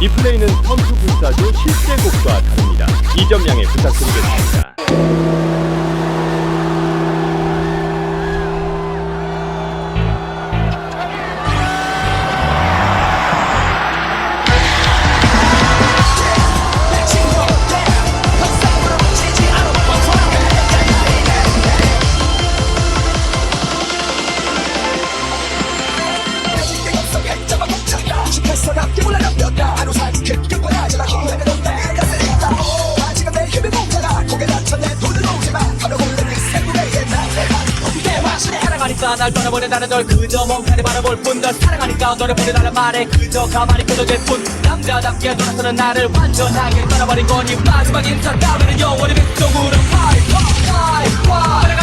이 플레이는 선수 불사조 실제 곡과 다릅니다. 이 점 양해 부탁드리겠습니다. 사 랑하니까 날 떠나버린 나는 널 그저 멍하니 바라볼 뿐 널 사랑하니까 너를 보내달란 말에 그저 가만히 끊어질 뿐. 남자답게 돌아서는 나를 완전하게 떠나버린 거니 마지막 인사 따위는 영원히 fly fly fly 따라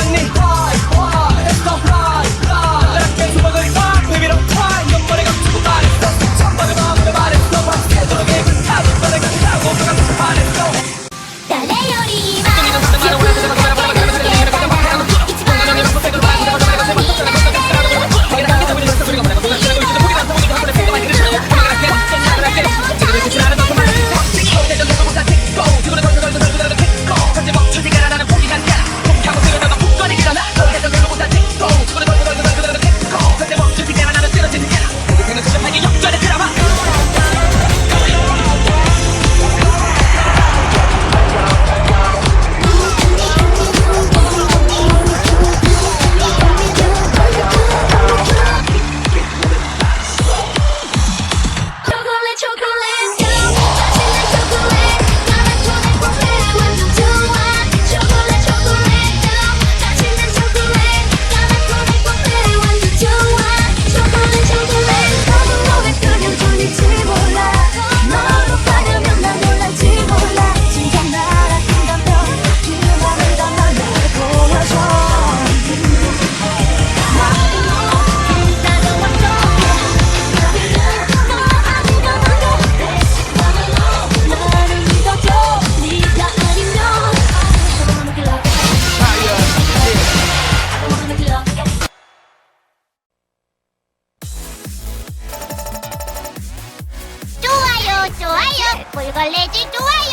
좋아요. 꿀걸레질 좋아요